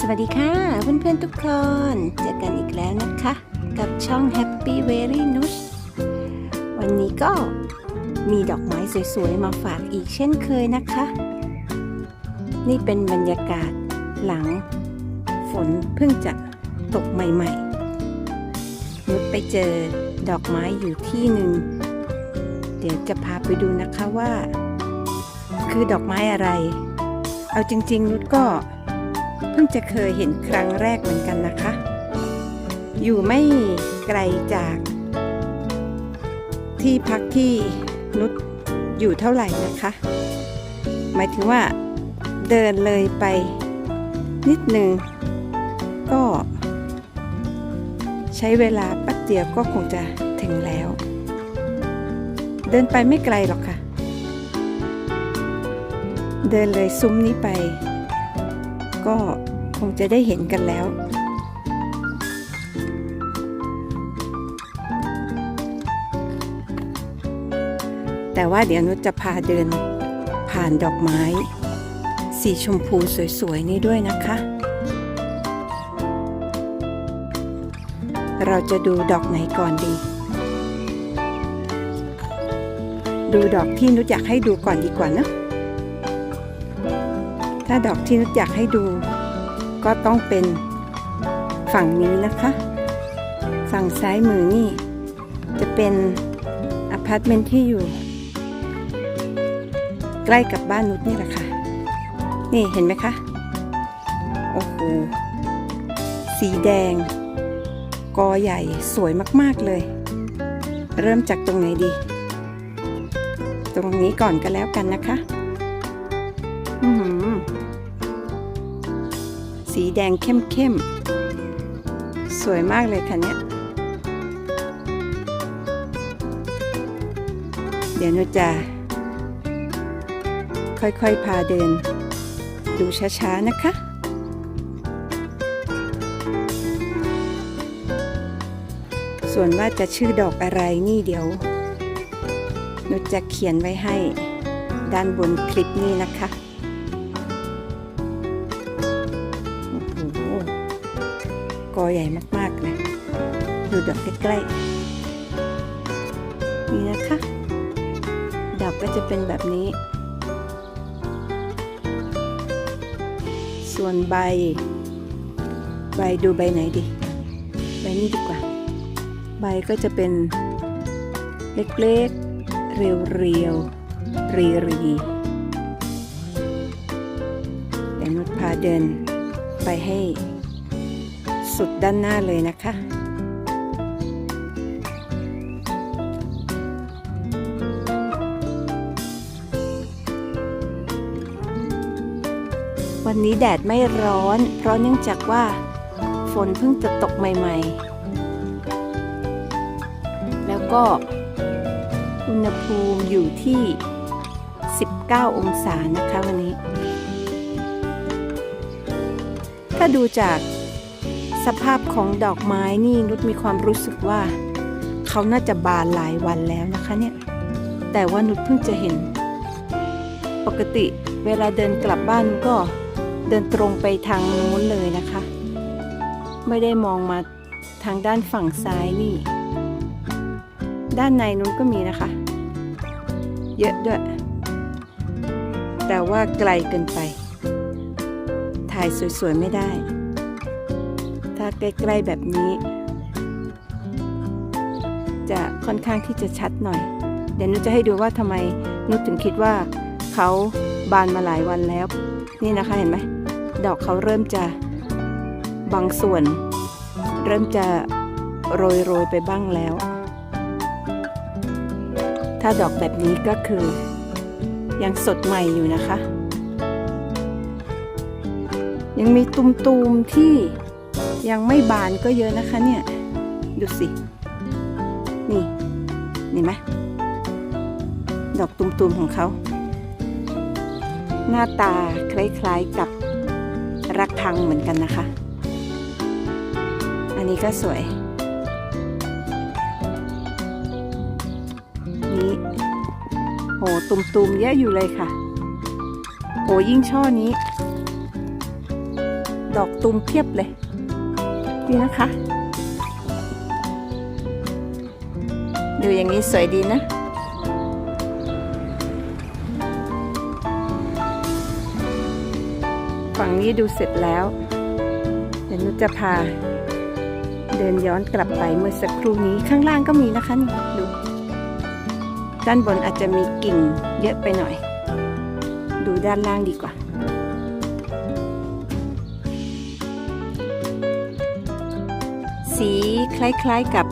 สวัสดีค่ะ เพื่อนๆทุกคน เจอกันอีกแล้วนะคะ กับช่อง Happy Very Nush วันนี้ก็มีดอกไม้สวยๆ มาฝากอีกเช่นเคยนะคะ นี่เป็นบรรยากาศหลังฝนเพิ่งจะตกใหม่ๆ นุชไปเจอดอกไม้อยู่ที่หนึ่ง เดี๋ยวจะพาไปดูนะคะว่า คือดอกไม้อะไร เอาจริงๆ นุชก็ พิ่งจะเคยเห็นครั้งแรกเหมือนกันนะคะ อยู่ไม่ไกลจากที่พักที่นุชอยู่เท่าไหร่นะคะ หมายถึงว่าเดินเลยไปนิดหนึ่งก็ ใช้เวลาแป๊บเดียวก็คงจะถึงแล้ว เดินไปไม่ไกลหรอกค่ะ เดินเลยซุ้มนี้ไป ก็ คงจะได้เห็นกันแล้ว แต่ว่าเดี๋ยวนุชจะพาเดินผ่านดอกไม้ สีชมพูสวยๆ นี้ด้วยนะคะ เราจะดูดอกไหนก่อนดี ดูดอกที่นุชอยากให้ดูก่อนดีกว่านะถ้าดอกที่นุชอยากให้ดู ก็ต้องเป็นฝั่งนี้นะคะ ฝั่งซ้ายมือนี่ จะเป็นอพาร์ตเมนต์ที่อยู่ ใกล้กับบ้านนุชนี่แหละค่ะ นี่เห็นไหมคะ โอ้โห สีแดง กอใหญ่สวยมากๆเลย เริ่มจากตรงไหนดี ตรงนี้ก่อนก็แล้วกันนะคะ แดงเข้มๆ สวยมากเลยค่ะเนี่ย เดี๋ยวหนูจะค่อยๆ พาเดิน ดูช้าๆ นะคะส่วนว่าจะชื่อดอกอะไรนี่เดี๋ยว หนูจะเขียนไว้ให้ด้านบนคลิปนี้นะคะ กอใหญ่มากๆเลยดูดอกใกล้ๆ นี่นะคะ ดอกก็จะเป็นแบบนี้ ส่วนใบ ใบดูใบไหนดี ใบนี้ดีกว่า ใบก็จะเป็นเล็กๆ เรียวๆ รีรีเดี๋ยวนุชพาเดินไปให้ สุดด้านหน้าเลยนะคะวันนี้แดดไม่ร้อน เพราะเนื่องจากว่า ฝนเพิ่งจะตกใหม่ ๆ แล้วก็อุณหภูมิอยู่ที่ 19 องศานะคะวันนี้ ถ้าดูจาก สภาพของดอกไม้นี่นุชมีความรู้สึกว่า เขาน่าจะบานหลายวันแล้วนะคะเนี่ย แต่ว่านุชเพิ่งจะเห็น ปกติเวลาเดินกลับบ้านก็เดินตรงไปทางนู้นเลยนะคะ ไม่ได้มองมาทางด้านฝั่งซ้ายนี่ ด้านในนู้นก็มีนะคะ เยอะด้วย แต่ว่าไกลเกินไป ถ่ายสวยๆไม่ได้าใกล้ๆแบบนี้ จะค่อนข้างที่จะชัดหน่อย เดี๋ยวนุชจะให้ดูว่าทำไมนุชถึงคิดว่าเขาบานมาหลายวันแล้ว นี่นะคะเห็นไหมดอกเขาเริ่มจะบางส่วน เริ่มจะโรยโรยๆไปบ้างแล้ว ถ้าดอกแบบนี้ก็คือ ยังสดใหม่อยู่นะคะ ยังมีตุมๆที่ ยังไม่บานก็เยอะนะคะเนี่ย ดูสิ นี่ นี่ไหมดอกตุ่มๆของเขา หน้าตาคล้ายๆกับรักทังเหมือนกันนะคะ อันนี้ก็สวย นี่โหตุ่มๆเยอะอยู่เลยค่ะโหยิ่งช่อนี้ ดอกตูมเพียบเลย นี่นะคะ ดูอย่างนี้สวยดีนะฝั่งนี้ดูเสร็จแล้ว เดี๋ยวนุจะพา เดินย้อนกลับไปเมื่อสักครู่นี้ข้างล่างก็มีนะคะนี่ดู ด้านบนอาจจะมีกิ่งเยอะไปหน่อย ดูด้านล่างดีกว่า สีคล้ายๆกับ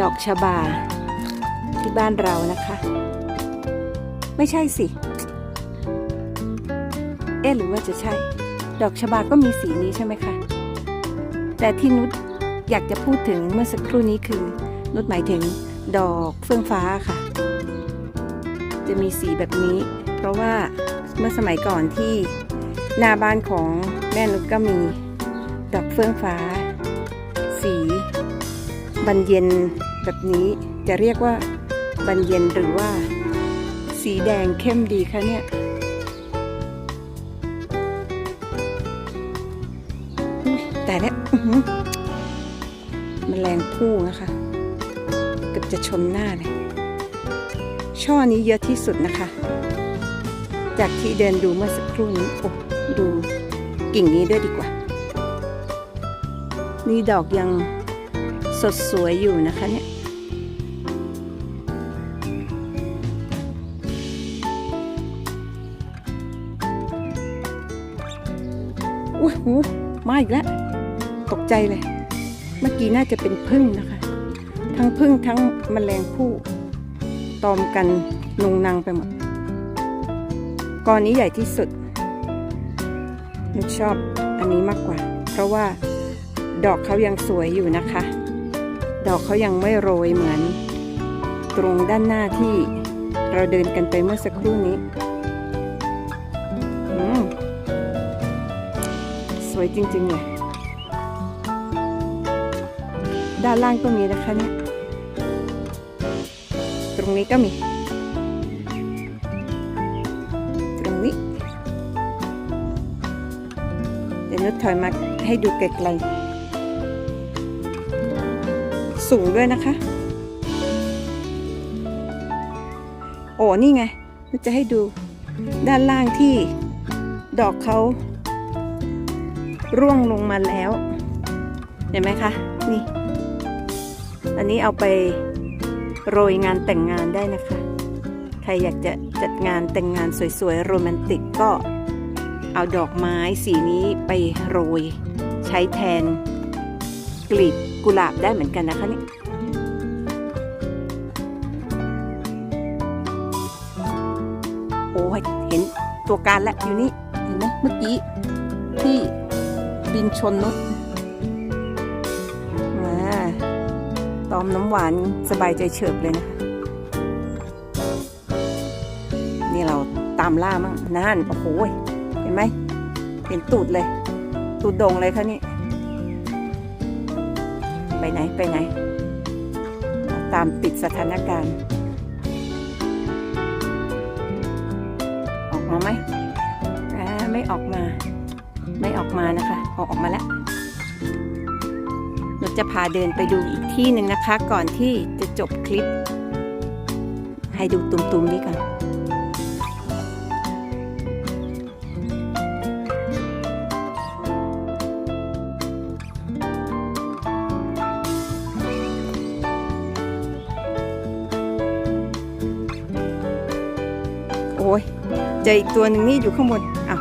ดอกชบา ที่บ้านเรานะคะ ไม่ใช่สิ เอ๊ะหรือว่าจะใช่ ดอกชบาก็มีสีนี้ใช่ไหมคะ แต่ที่นุชอยากจะพูดถึงเมื่อสักครู่นี้คือนุชหมายถึงดอกเฟื่องฟ้าค่ะ จะมีสีแบบนี้ เพราะว่าเมื่อสมัยก่อนที่หน้าบ้านของแม่นุชก็มีดอกเฟื่องฟ้า สีบันเย็นแบบนี้จะเรียกว่าบันเย็นหรือว่า สีแดงเข้มดีคะเนี่ย แต่เนี่ยอื้อหือแมลงผู้นะคะ เกือบจะชนหน้าเลย ช่อนี้เยอะที่สุดนะคะ จากที่เดินดูเมื่อสักครู่นี้โอ้ดูกิ่งนี้ด้วยดีกว่า นี่ดอกยังสดสวยอยู่นะคะเนี่ยอุ้ยหูมาอีกแล้ว ตกใจเลย เมื่อกี้น่าจะเป็นพึ่งนะคะ ทั้งพึ่งทั้งแมลงผู้ ตอมกันนุงนังไปหมดกอนี้ใหญ่ที่สุดนุชชอบอันนี้มากกว่า เพราะว่า ดอกเขายังสวยอยู่นะคะ ดอกเขายังไม่โรยเหมือน ตรงด้านหน้าที่เราเดินกันไปเมื่อสักครู่นี้อืมสวยจริงๆเลยด้านล่างก็มีนะคะเนี่ย ตรงนี้ก็มี ตรงนี้ เดี๋ยวนุชถอยมาให้ดูไกลๆ สูงด้วยนะคะ โอ้นี่ไงนุชจะให้ดูด้านล่างที่ดอกเขาร่วงลงมาแล้ว เห็นไหมคะ นี่ อันนี้เอาไปโรยงานแต่งงานได้นะคะ ใครอยากจะจัดงานแต่งงานสวยๆ โรแมนติกก็เอาดอกไม้สีนี้ไปโรย ใช้แทนกลีบ กุหลาบได้เหมือนกันนะคะนี่โอ้ยเห็นตัวการแล้วอยู่นี่เห็นไหมเมื่อกี้ที่บินชนนกมาตอมน้ำหวานสบายใจเฉิบเลยนะคะนี่เราตามล่ามั่งนั่นโอ้โหเห็นไหมเห็นตูดเลย ตูดดงเลยคะนี่ ไปไหน ตามติดสถานการณ์ ออกมาไหมไม่ออกมา ไม่ออกมานะคะเอาออกมาแล้วเราจะพาเดินไปดูอีกที่หนึ่งนะคะ ก่อนที่จะจบคลิป ให้ดูตุ่มๆนี้ก่อน ออีกตัวหนึ่งนี่อยู่ข้างบนอ้าว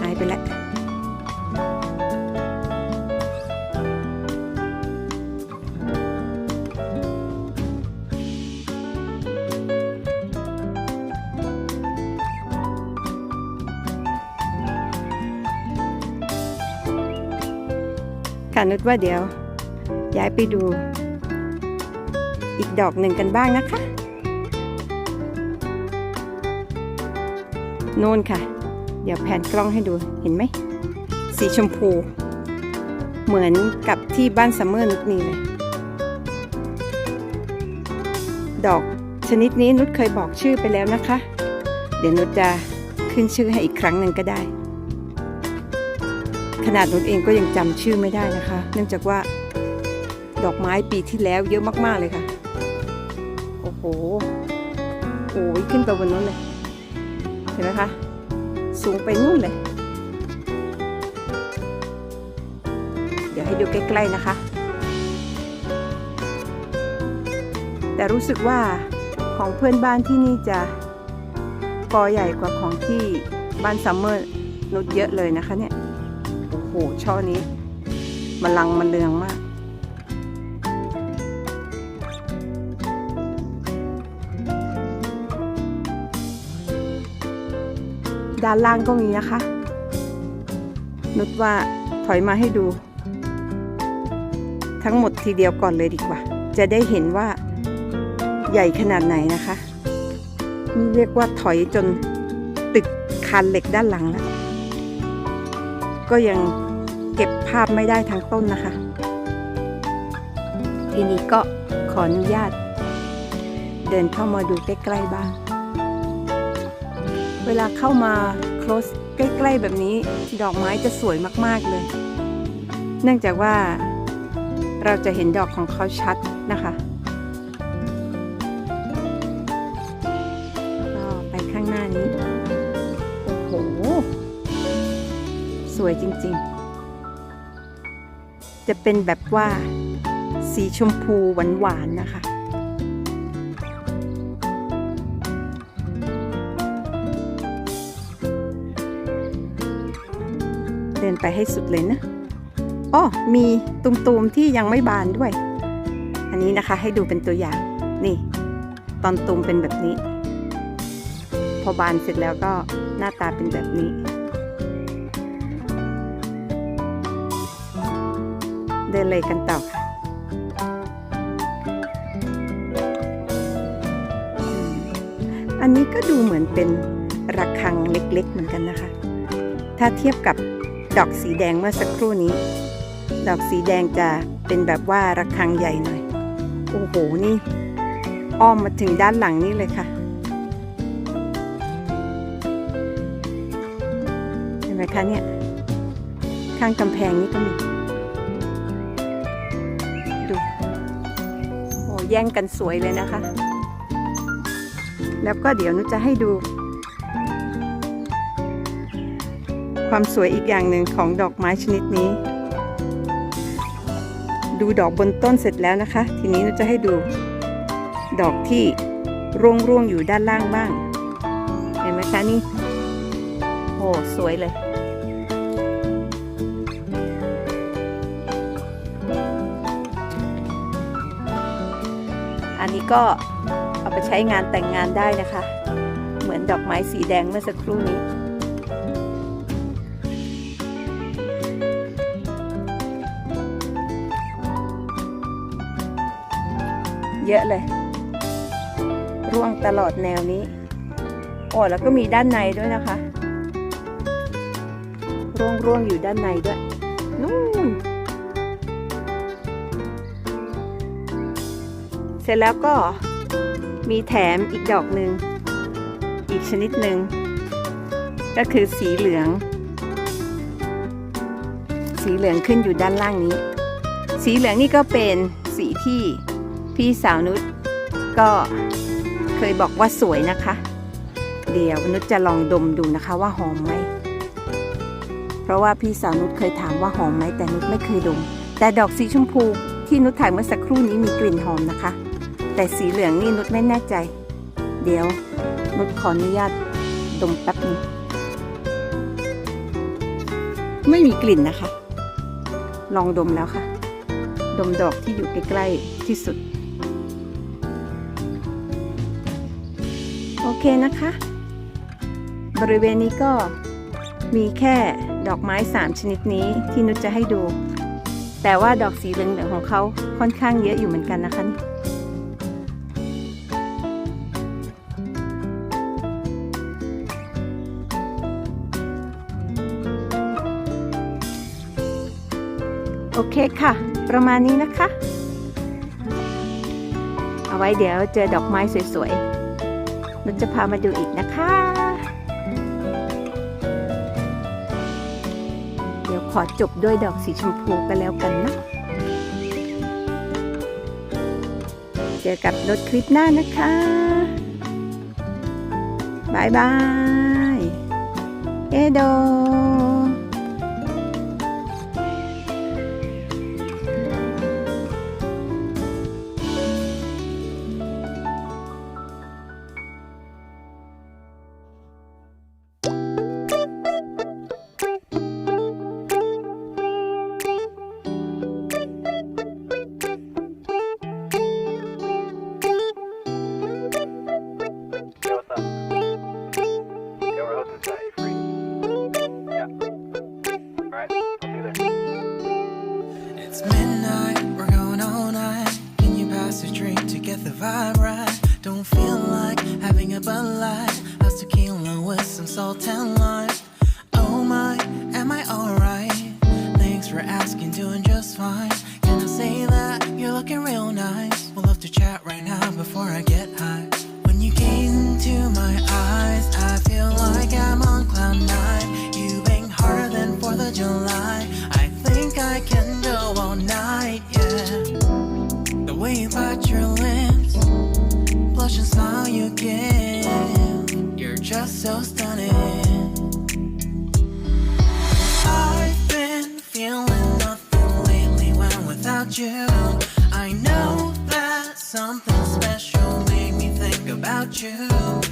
หายไปแล้วค่ะนึกว่าเดี๋ยวย้ายไปดู อีกดอกหนึ่งกันบ้างนะคะ น่นค่ะ เดี๋ยวแผนกล้องให้ดูเห็นไหม สีชมพู เหมือนกับที่บ้านซัมเมอร์นุชมีเลย ดอกชนิดนี้นุชเคยบอกชื่อไปแล้วนะคะ เดี๋ยวนุชจะขึ้นชื่อให้อีกครั้งหนึ่งก็ได้ ขนาดนุชเองก็ยังจำชื่อไม่ได้นะคะ เนื่องจากว่าดอกไม้ปีที่แล้วเยอะมากๆเลยค่ะ โอ้โห โอ้ยขึ้นไปบนนู้นเลย เห็นไหมคะ สูงไปนู่นเลย เดี๋ยวให้ดูใกล้ ๆ นะคะ แต่รู้สึกว่าของเพื่อนบ้านที่นี่จะกอใหญ่กว่าของที่บ้านซัมเมอร์นุชเยอะเลยนะคะเนี่ย โอ้โห ช่อนี้ มันลังมันเลืองมาก ด้านล่างก็มีนะคะ นุชว่าถอยมาให้ดู ทั้งหมดทีเดียวก่อนเลยดีกว่า จะได้เห็นว่าใหญ่ขนาดไหนนะคะนี่เรียกว่าถอยจนตึกคานเหล็กด้านหลังแล้ว ก็ยังเก็บภาพไม่ได้ทั้งต้นนะคะ ทีนี้ก็ขออนุญาต เดินเข้ามาดูใกล้ๆบ้าง เวลาเข้ามา close ใกล้ ๆ แบบนี้ดอกไม้จะสวยมากๆเลย เนื่องจากว่าเราจะเห็นดอกของเขาชัดนะคะไปข้างหน้านี้ โอ้โห สวยจริง ๆ จะเป็นแบบว่าสีชมพูหวาน ๆ นะคะ ไปให้สุดเลยนะอ้อมีตุมๆที่ยังไม่บานด้วย อันนี้นะคะให้ดูเป็นตัวอย่าง นี่ ตอนตุมเป็นแบบนี้ พอบานเสร็จแล้วก็หน้าตาเป็นแบบนี้ เดินเลยกันต่อค่ะอันนี้ก็ดูเหมือนเป็นระฆังเล็กๆเหมือนกันนะคะ ถ้าเทียบกับ ดอกสีแดงเมื่อสักครู่นี้ ดอกสีแดงจะเป็นแบบว่าระฆังใหญ่หน่อย โอ้โห นี่ อ้อมมาถึงด้านหลังนี่เลยค่ะ เห็นไหมคะเนี่ย ข้างกำแพงนี่ก็มี ดู โอ้แย่งกันสวยเลยนะคะ แล้วก็เดี๋ยวนุจะให้ดู ความสวยอีกอย่างหนึ่งของดอกไม้ชนิดนี้ ดูดอกบนต้นเสร็จแล้วนะคะ ทีนี้เราจะให้ดูดอกที่ร่วงร่วงอยู่ด้านล่างบ้าง เห็นไหมคะนี่โอ้สวยเลยอันนี้ก็เอาไปใช้งานแต่งงานได้นะคะ เหมือนดอกไม้สีแดงเมื่อสักครู่นี้ เยอะเลย ร่วงตลอดแนวนี้โอ้แล้วก็มีด้านในด้วยนะคะ ร่วงร่วงอยู่ด้านในด้วยนู่นเสร็จแล้วก็มีแถมอีกดอกหนึ่งอีกชนิดหนึ่งก็คือสีเหลือง สีเหลืองขึ้นอยู่ด้านล่างนี้ สีเหลืองนี่ก็เป็นสีที่ พี่สาวนุชก็เคยบอกว่าสวยนะคะ เดี๋ยวนุชจะลองดมดูนะคะว่าหอมไหม เพราะว่าพี่สาวนุชเคยถามว่าหอมไหมแต่นุชไม่เคยดม แต่ดอกสีชมพูที่นุชถ่ายเมื่อสักครู่นี้มีกลิ่นหอมนะคะ แต่สีเหลืองนี่นุชไม่แน่ใจ เดี๋ยวนุชขออนุญาตดมแป๊บนึงไม่มีกลิ่นนะคะ ลองดมแล้วค่ะ ดมดอกที่อยู่ใกล้ๆที่สุด โอเคนะคะ บริเวณนี้ก็มีแค่ดอกไม้ 3 ชนิดนี้ที่นุชจะให้ดู แต่ว่าดอกสีเหลืองๆของเขาค่อนข้างเยอะอยู่เหมือนกันนะคะโอเคค่ะ ประมาณนี้นะคะ เอาไว้เดี๋ยวเจอดอกไม้สวยๆ นุชจะพามาดูอีกนะคะ เดี๋ยวขอจบด้วยดอกสีชมพูกันแล้วกันนะ เจอกับรถคลิปหน้านะคะ บายบาย เอโด having a Bud Light. How's tequila with some salt and lime? Oh my, am I alright? Thanks for asking, doing just fine. Can I say that you're looking real nice? We'll love to chat right now before I get high. When you gaze into my eyes, I feel like I'm on cloud nine. And smile you give. You're just so stunning. I've been feeling nothing lately when without you. I know that something special made me think about you.